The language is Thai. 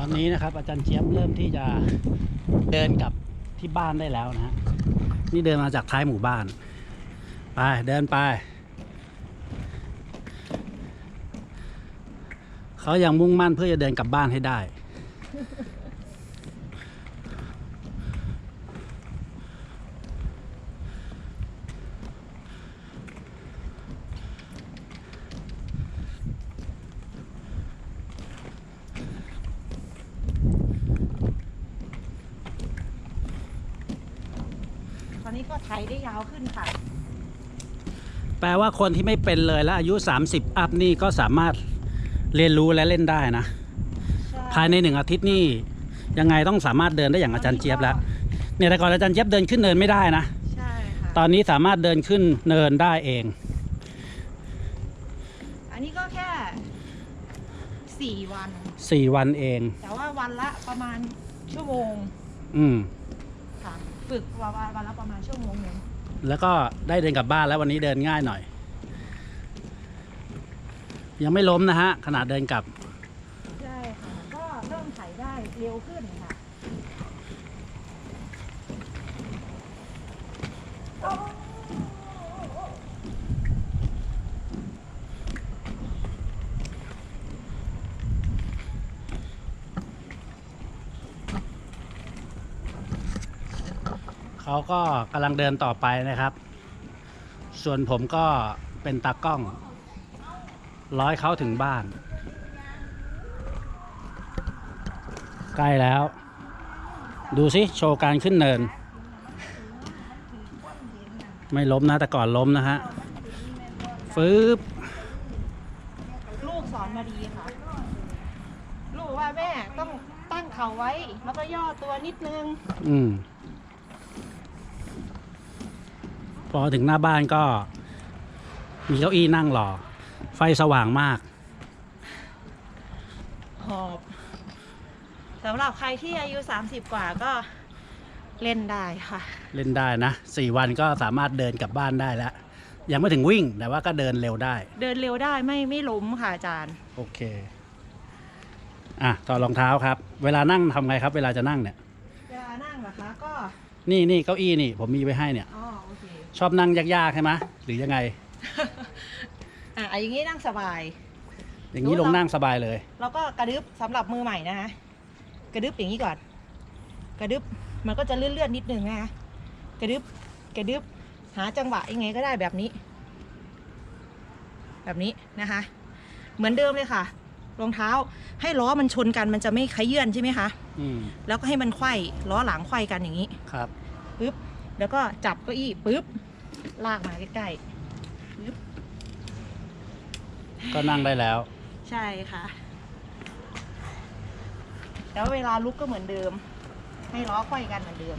ตอนนี้นะครับ อาจารย์เจี๊ยบเริ่มที่จะเดินกลับที่บ้านได้แล้วนะฮะนี่เดินมาจากท้ายหมู่บ้าน ไปเดินไป เขายังมุ่งมั่นเพื่อจะเดินกลับบ้านให้ได้ นนี้ก็ไถได้ยาวขึ้นค่ะ แปลว่าคนที่ไม่เป็นเลยแล้วอายุ 30 อัพนี่ก็สามารถเรียนรู้และเล่นได้นะ ภายในหนึ่งอาทิตย์นี่ยังไงต้องสามารถเดินได้อย่างอาจารย์เจี๊ยบแล้วเนี่ยแต่ก่อนอาจารย์เจี๊ยบเดินขึ้นเนินไม่ได้นะใช่ค่ะตอนนี้สามารถเดินขึ้นเนินได้เอง อันนี้ก็แค่สี่วัน4วันเอง แต่ว่าวันละประมาณชั่วโมง อืมค่ะ ฝึกวันวันละประมาณชั่วโมงหนึ่งแล้วก็ได้เดินกลับบ้านแล้ววันนี้เดินง่ายหน่อย ยังไม่ล้มนะฮะขณะเดินกลับใช่ค่ะก็เริ่มไถได้เร็วขึ้นค่ะ เขาก็กำลังเดินต่อไปนะครับ ส่วนผมก็เป็นตากล้อง ร้อยเขาถึงบ้าน ใกล้แล้ว ดูสิโชว์การขึ้นเนิน ไม่ล้มนะ แต่ก่อนล้มนะฮะฟืบลูกสอนมาดีค่ะ ลูกว่าแม่ต้องตั้งเข่าไว้ แล้วก็ย่อตัวนิดนึง อืม พอถึงหน้าบ้านก็ มีเก้าอี้นั่งรอ ไฟสว่างมาก หอบสำหรับใครที่อายุ 30 กว่าก็เล่นได้ค่ะ เล่นได้นะสี่วันก็สามารถเดินกลับบ้านได้แล้ว ยังไม่ถึงวิ่งแต่ว่าก็เดินเร็วได้ เดินเร็วได้ไม่ไม่ล้มค่ะอาจารย์ โอเค อะถอดรองเท้าครับ เวลานั่งทำไงครับ เวลาจะนั่งเนี่ย เวลานั่งเหรอคะก็ นี่นี่เก้าอี้นี่ ผมมีไว้ให้เนี่ย อ๋อโอเค ชอบนั่งยากๆใช่ไหมหรือยังไง อะเอาอย่างนี้นั่งสบาย อย่างนี้ลงนั่งสบายเลย แล้วก็กระดึบสำหรับมือใหม่นะคะกระดึบอย่างนี้ก่อน กระดึบมันก็จะเลื่อนๆนิดนึงนะคะกระดึบกระดึบหาจังหวะยังไงก็ได้แบบนี้ แบบนี้นะคะ เหมือนเดิมเลยค่ะรองเท้า ให้ล้อมันชนกันมันจะไม่ขยื่นใช่ไหมคะอืมแล้วก็ให้มันไขว้ล้อหลังไขว้กันอย่างนี้ครับปึ๊บแล้วก็จับเก้าอี้ปึ๊บ ลากมาใกล้ๆปึ๊บก็นั่งได้แล้ว ใช่ค่ะ แล้วเวลาลุกก็เหมือนเดิม ให้ล้อไขว้กันเหมือนเดิม